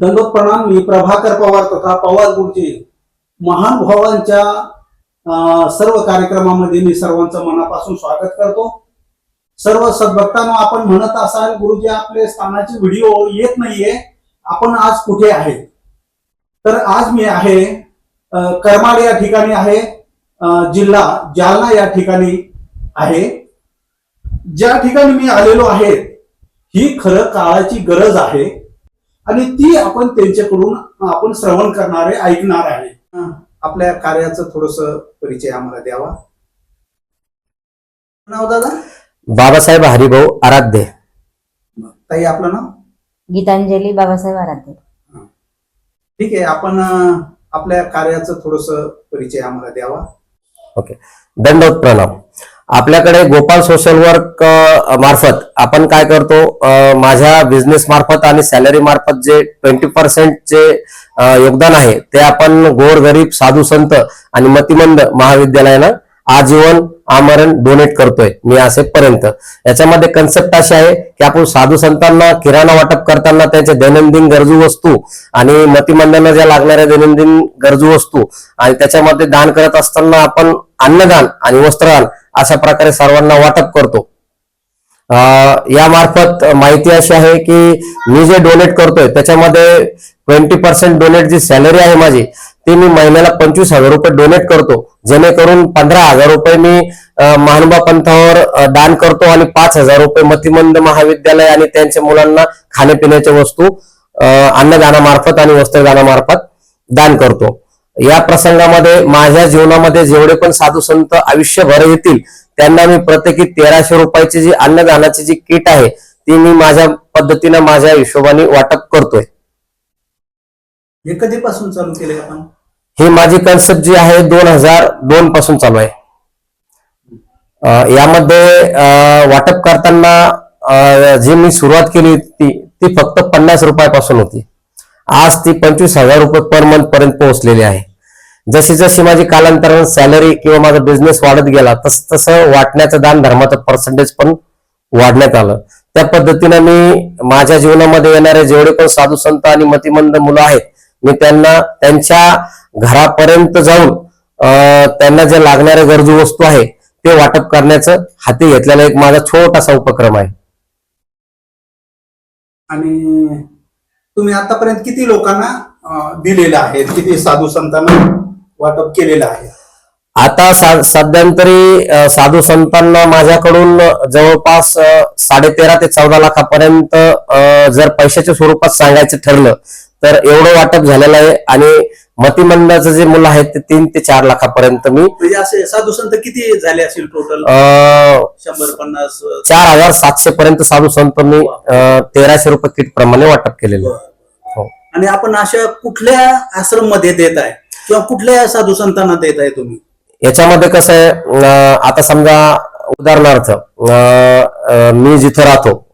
दंडोत प्रणाम. मी प्रभाकर पवार तथा पवार गुरुजी. महान भावांच्या अं, सर्व कार्यक्रमामध्ये मी सर्वांचं मनापासून स्वागत करतो. सर्व सद्भक्तांनो आपण म्हणत असाल गुरुजी आपले स्थानाचे व्हिडिओ येत नाहीये. आपण आज कुठे आहे? तर आज मी आहे करमाड या ठिकाणी आहे जिल्हा जालना या ठिकाणी आहे. ज्या ठिकाणी मी आलेलो आहे ही खरं काळाची गरज आहे. आणि ती आपण त्यांच्याकडून आपण श्रवण करणारे ऐकणार आहे. आपल्या कार्याचं थोडस परिचय आम्हाला द्यावा. नाव दादा? बाबासाहेब हरिभाऊ आराध्य. ताई आपलं नाव? गीतांजली बाबासाहेब आराध्य. ठीक आहे आपण आपल्या कार्याचं थोडस परिचय आम्हाला द्यावा. दंडोत प्रणाम. आपल्याकडे गोपाल सोशल वर्क मार्फत आपण काय करतो माझ्या बिझनेस मार्फत आणि सॅलरी मार्फत जे ट्वेंटी पर्सेंट जे योगदान आहे ते आपण गोरगरीब साधू संत आणि मतिमंद महाविद्यालयानं आजीवन आमरण डोनेट करतोय मी असेपर्यंत. याच्यामध्ये कन्सेप्ट अशी आहे की आपण साधू संतांना किराणा वाटप करताना त्यांच्या दैनंदिन गरजू वस्तू आणि मतिमंदांना ज्या लागणाऱ्या दैनंदिन गरजू वस्तू आणि त्याच्यामध्ये दान करत असताना आपण अन्नदान आणि वस्त्रदान अशा प्रकारे सर्वांना वाटप करतो. अं, यामार्फत माहिती अशी आहे की मी जे डोनेट करतोय त्याच्यामध्ये ट्वेंटी पर्सेंट डोनेट जी सॅलरी आहे माझी ती मी महिन्याला पंचवीस हजार रुपये डोनेट करतो. जेणेकरून पंधरा हजार रुपये मी अं, महानुभा पंथावर दान करतो आणि पाच हजार रुपये मतिमंद महाविद्यालय आणि त्यांच्या मुलांना खाण्यापिण्याच्या वस्तू अन्नदानामार्फत आणि वस्त्रदानामार्फत दान करतो. या प्रसंगामध्ये माझ्या जीवनामध्ये जेवढे पण साधू संत आयुष्यभर येतील त्यांना मी प्रत्येकी तेराशे रुपयाची जी अन्नदानाची जी किट आहे ती मी माझ्या पद्धतीनं माझ्या हिशोबाने वाटप करतोय. हे कधीपासून चालू केले आपण? ही माझी कन्सेप्ट जी आहे दोन हजार दोन पासून चालू आहे. अं, यामध्ये अं, वाटप करताना अं, जी मी सुरुवात केली होती ती फक्त पन्नास रुपयापासून होती. आज ती पंचवीस हजार रुपये पर मंथ पर्यंत पोहोचलेली आहे. जशी जशी माझी कालांतरानं सॅलरी किंवा माझा बिझनेस वाढत गेला तसं तसं वाटण्याचं दान धर्माचं पर्सेंटेज पण वाढण्यात आलं. त्या पद्धतीनं मी माझ्या जीवनामध्ये येणारे जेवढे पण साधू संत आणि मतिमंद मुलं आहेत मी त्यांना त्यांच्या घरापर्यंत जाऊन त्यांना जे लागणाऱ्या गरजू वस्तू आहे ते वाटप करण्याचं हाती घेतलेला एक माझा छोटासा उपक्रम आहे. आणि तुम्ही आतापर्यंत किती लोकांना दिलेलं आहे? किती साधू संतांना वाटप केलेलं आहे? आता सध्यांतरी साधू संतांना माझ्याकडून जवळपास अं, साडेतेरा ते चौदा लाखापर्यंत जर पैशाच्या स्वरूपात सांगायचं ठरलं तर एवढं वाटप झालेलं आहे आणि मतिमंदाचं जे मुलं आहेत ते तीन ते चार लाखापर्यंत मी म्हणजे असे साधू संत किती झाले असतील टोटल अं, शंभर पन्नास चार हजार सातशे पर्यंत साधू संत मी तेराशे रुपये किट प्रमाणे वाटप केलेले आहे. हो. आणि आपण अशा कुठल्या आश्रममध्ये देत आहे? किंवा कुठल्या साधू संतांना देत आहे तुम्ही? याच्यामध्ये कसं आहे अं, आता समजा उदाहरणार्थ अं, अं, मी जिथं राहतो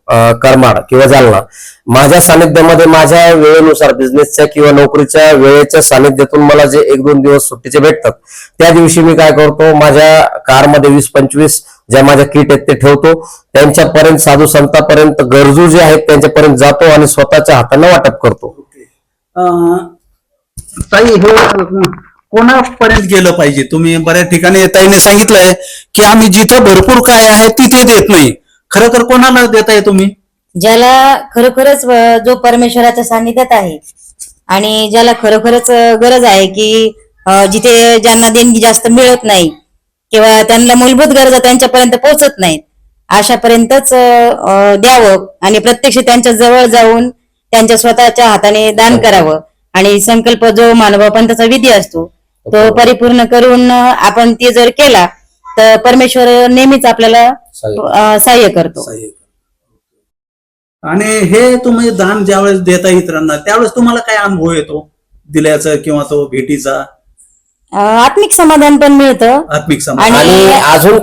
करमाड किंवा जालना. माझ्या सानिध्यामध्ये माझ्या वेळेनुसार बिझनेसच्या किंवा नोकरीच्या वेळेच्या सानिध्यातून मला जे एक दोन दिवस सुट्टीचे भेटतात त्या दिवशी मी काय करतो माझ्या कारमध्ये वीस पंचवीस ज्या माझ्या किट आहेत ते ठेवतो. त्यांच्यापर्यंत साधू संतापर्यंत गरजू जे आहेत त्यांच्यापर्यंत जातो आणि स्वतःच्या हाताने वाटप करतो. ताई हे कोणापर्यंत गेलं पाहिजे? तुम्ही बऱ्याच ठिकाणी ताईने सांगितलंय की आम्ही जिथं भरपूर काय आहे तिथे देत नाही. खरं तर कोणाला देताय तुम्ही? ज्याला खरोखरच अ, जो परमेश्वराच्या सान्निध्यात आहे आणि ज्याला खरोखरच अ, गरज आहे की अ, जिथे ज्यांना देणगी जास्त मिळत नाही किंवा त्यांना मूलभूत गरजा त्यांच्यापर्यंत पोहोचत नाहीत अशापर्यंतच अ, अ, द्यावं आणि प्रत्यक्ष त्यांच्या जवळ जाऊन त्यांच्या स्वतःच्या हाताने दान करावं. आणि संकल्प जो मानवपंथाचा विधी असतो तो परिपूर्ण करून अ, आपण ते जर केला तर परमेश्वर नेहमीच आपल्याला सहाय्य करतो. आणि हे तुम्ही दान ज्यावेळेस देता इतरांना त्यावेळेस तुम्हाला काय अनुभव येतो? दिल्याचा किंवा तो भेटीचा? आत्मिक समाधान पण मिळतं. आत्मिक समाज आणि- अजून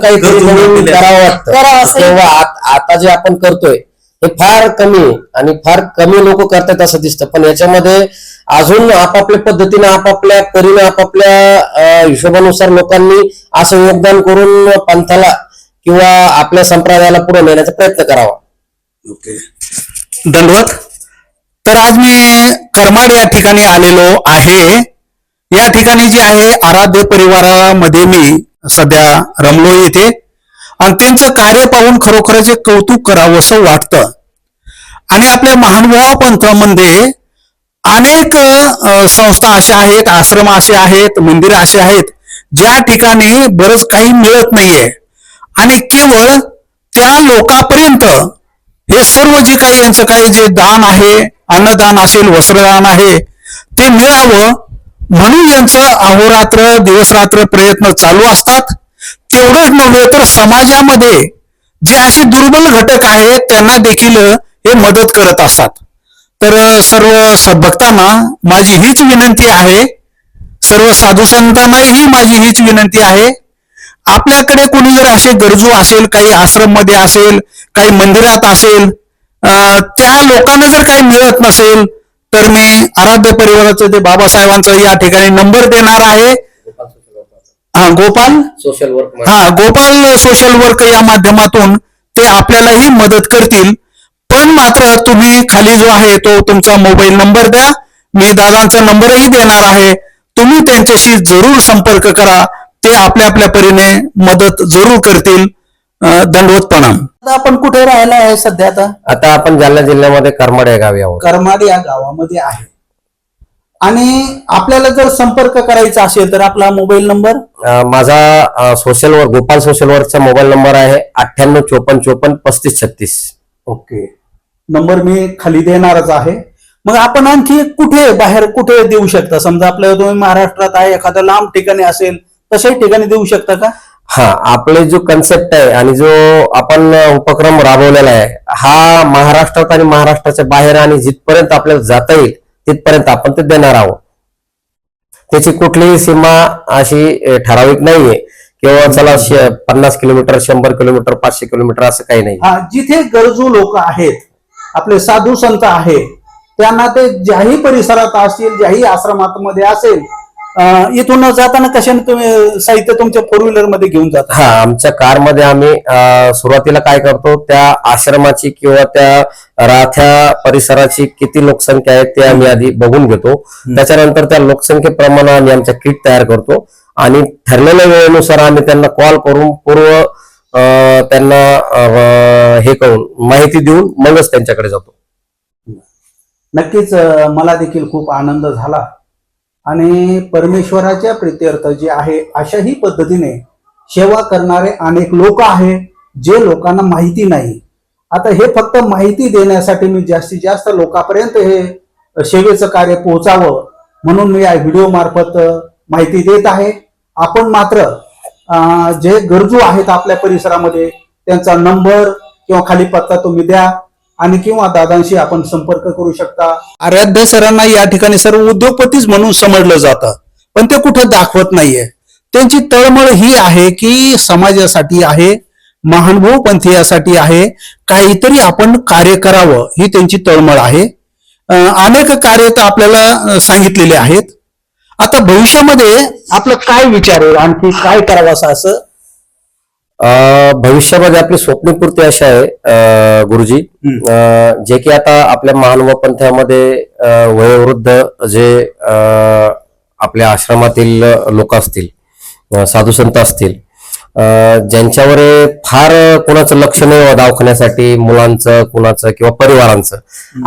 दिल्या. करावं वाटतं. आता जे आपण करतोय हे फार कमी आणि फार कमी लोक करतात असं दिसतं. पण याच्यामध्ये अजून आपापल्या पद्धतीने आपापल्या परीने आपापल्या हिशोबानुसार लोकांनी असं योगदान करून पंथाला किंवा आपल्या संप्रदायाला पुढे नेण्याचा प्रयत्न करावा. ओके. दंडवत तर आज मी करमाड या ठिकाणी आलेलो आहे. या ठिकाणी जे आहे आराध्य परिवारामध्ये मी सध्या रमलो येथे आणि त्यांचं कार्य पाहून खरोखरच एक कौतुक करावं असं वाटतं. आणि आपल्या महानुभाव पंथामध्ये अनेक संस्था अशा आहेत आश्रम असे आहेत मंदिर असे आहेत ज्या ठिकाणी बरंच काही मिळत नाहीये. आणि केवळ त्या लोकांपर्यंत हे सर्व जे काही यांचं काही जे दान आहे अन्नदान असेल वस्त्रदान आहे ते मिळावं म्हणून यांचं अहोरात्र दिवसरात्र प्रयत्न चालू असतात. तेवढंच नव्हे तर समाजामध्ये जे असे दुर्बल घटक आहेत त्यांना देखील हे मदत करत असतात. तर सर्व सद्भक्तांना माझी हीच विनंती आहे. सर्व साधू संतांनाही माझी हीच विनंती आहे. आपल्याकडे कोणी जर असे गरजू असेल काही आश्रममध्ये असेल काही मंदिरात असेल त्या लोकांना जर काही मिळत नसेल तर मी आराध्य परिवाराचं ते बाबासाहेबांचा या ठिकाणी नंबर देणार आहे. हा गोपाल? सोशल वर्क हा गोपाल सोशल वर्क या माध्यमातून ते आपल्यालाही मदत करतील. पण मात्र तुम्ही खाली जो आहे तो तुमचा मोबाईल नंबर द्या. मी दादांचा नंबरही देणार आहे. तुम्ही त्यांच्याशी जरूर संपर्क करा. ते आपल्या आपल्या परीने मदत जरूर करतील. दंडवत प्रणाम. आता आपण कुठे राहायला आहे सध्या आता? आता आपण जालना जिल्ह्यामध्ये करमाड या गावी आहोत. करमाड या गावामध्ये आहे. आणि आपल्याला जर संपर्क करायचा असेल तर आपला मोबाईल नंबर? माझा सोशल वर्क गोपाल सोशल वर्कचा मोबाईल नंबर आहे अठ्ठ्याण्णव चोपन्न चोपन्न पस्तीस छत्तीस. ओके. नंबर मी खाली देणारच आहे. मग आपण आणखी कुठे बाहेर कुठे देऊ शकता? समजा आपल्या तुम्ही महाराष्ट्रात आहे एखादं लांब ठिकाणी असेल तशाही ठिकाणी देऊ शकता का? हा आपले जो कन्सेप्ट आहे आणि जो आपण उपक्रम राबवलेला आहे हा महाराष्ट्रात आणि महाराष्ट्राच्या बाहेर आणि जिथपर्यंत आपल्याला जाता येईल तिथपर्यंत आपण ते देणार आहोत. त्याची कुठलीही सीमा अशी ठराविक नाहीये. किंवा चला पन्नास किलोमीटर शंभर किलोमीटर पाचशे किलोमीटर असं काही नाही. हा जिथे गरजू लोक आहेत आपले साधू संत आहे त्यांना ते ज्याही परिसरात असतील ज्याही आश्रमात मध्ये असेल इथून जाताना कशाने तुम्ही साहित्य तुमच्या फोर व्हीलरमध्ये घेऊन जाता? हा आमच्या कारमध्ये आम्ही सुरुवातीला काय करतो त्या आश्रमाची किंवा त्या राथ्या परिसराची किती लोकसंख्या आहे ते आम्ही आधी बघून घेतो. त्याच्यानंतर त्या लोकसंख्येप्रमाणे आम्ही आमचा किट तयार करतो. आणि ठरलेल्या वेळेनुसार आम्ही त्यांना कॉल करून पूर्व त्यांना हे करून माहिती देऊन मगच त्यांच्याकडे जातो. नक्कीच मला देखील खूप आनंद झाला. आणि परमेश्वराच्या प्रीत्यर्थ जे आहे अशाही पद्धतीने सेवा करणारे अनेक लोक आहे जे लोकांना माहिती नाही. आता हे फक्त माहिती देण्यासाठी मी जास्तीत जास्त लोकांपर्यंत हे सेवेचं कार्य पोहोचावं म्हणून मी या व्हिडिओ मार्फत माहिती देत आहे. आपण मात्र जे गरजू आहेत आपल्या परिसरामध्ये त्यांचा नंबर किंवा खाली पत्ता तुम्ही द्या. आणि किंवा दादांशी आपण संपर्क करू शकता. आराध्य सरांना या ठिकाणी सर्व उद्योगपतीच म्हणून समजलं जातं. पण ते कुठं दाखवत नाहीये. त्यांची तळमळ ही आहे की समाजासाठी आहे महानुभव पंथीयासाठी आहे काहीतरी आपण कार्य करावं ही त्यांची तळमळ आहे. अनेक कार्य तर आपल्याला सांगितलेले आहेत. आता भविष्यामध्ये आपलं काय विचार आहे आणखी काय करावं असं असं भविष्यामध्ये आपली स्वप्नपूर्ती अशी आहे गुरुजी. जे की आता आपल्या महानुभाव पंथामध्ये वयोवृद्ध जे आपल्या आश्रमातील लोक असतील साधू संत असतील ज्यांच्यावर फार कोणाचं लक्ष नाही हो दवाखान्यासाठी मुलांचं कुणाचं किंवा परिवारांचं.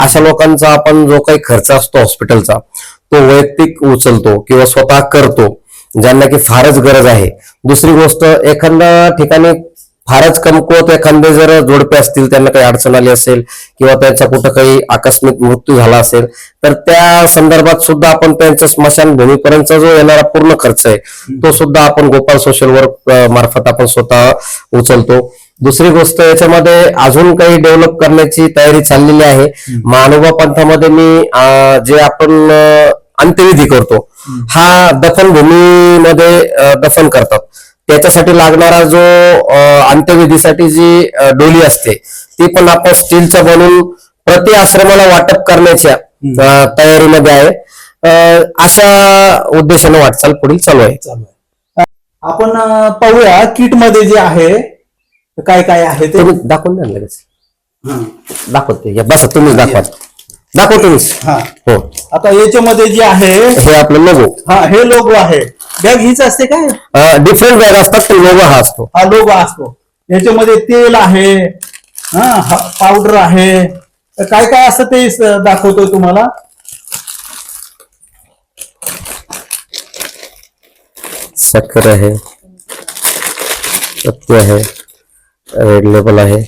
अशा लोकांचा आपण जो काही खर्च असतो हॉस्पिटलचा तो वैयक्तिक उचलतो किंवा स्वतः करतो. ज्यांना की फारच गरज आहे. दुसरी गोष्ट एखाद्या ठिकाणी फारच कमकुवत एखादे जर जोडपे असतील त्यांना काही अडचण आली असेल किंवा त्यांचा कुठं काही आकस्मिक मृत्यू झाला असेल तर त्या संदर्भात सुद्धा आपण त्यांचा स्मशानभूमीपर्यंतचा जो येणारा पूर्ण खर्च आहे तो सुद्धा आपण गोपाल सोशल वर्क मार्फत आपण स्वतः उचलतो. दुसरी गोष्ट याच्यामध्ये अजून काही डेव्हलप करण्याची तयारी चाललेली आहे. मानोबा पंथामध्ये मी जे आपण अंत्यविधी करतो. हा दफनभूमीमध्ये दफन करतात. त्याच्यासाठी लागणारा जो अंत्यविधीसाठी जी डोली असते ती पण आपण स्टीलच्या बनवून प्रति आश्रमाला वाटप करण्याच्या तयारीमध्ये आहे. अशा उद्देशाने वाटचाल पुढील चालू आहे. चालू आहे. आपण पाहूया किटमध्ये जे आहे काय काय आहे ते. दाखवून द्या लगेच. हं. दाखवते. या बसा तुम्हीच दाखवा. दाखवतो मी हा. हो. आता याच्यामध्ये जे आहे हे आपलं लोगो हा हे लोगो आहे. बॅग हीच असते काय? डिफरंट बॅग असतात पण लोगो हा असतो. हा लोगो असतो. याच्यामध्ये तेल आहे हा पावडर आहे. तर काय काय असतं ते दाखवतोय तुम्हाला. साखर आहे सत्य आहे रेड लेबल आहे.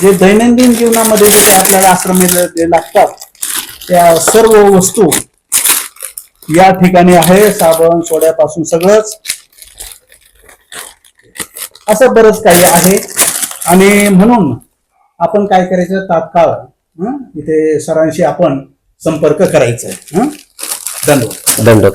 जे दैनंदिन जीवनामध्ये जे आपल्याला आश्रम लागतात त्या सर्व वस्तू या ठिकाणी आहे. साबण सोड्यापासून सगळंच. असं बरंच काही आहे. आणि म्हणून आपण काय करायचं? तात्काळ इथे सरांशी आपण संपर्क करायचा आहे. हं? धन्यवाद.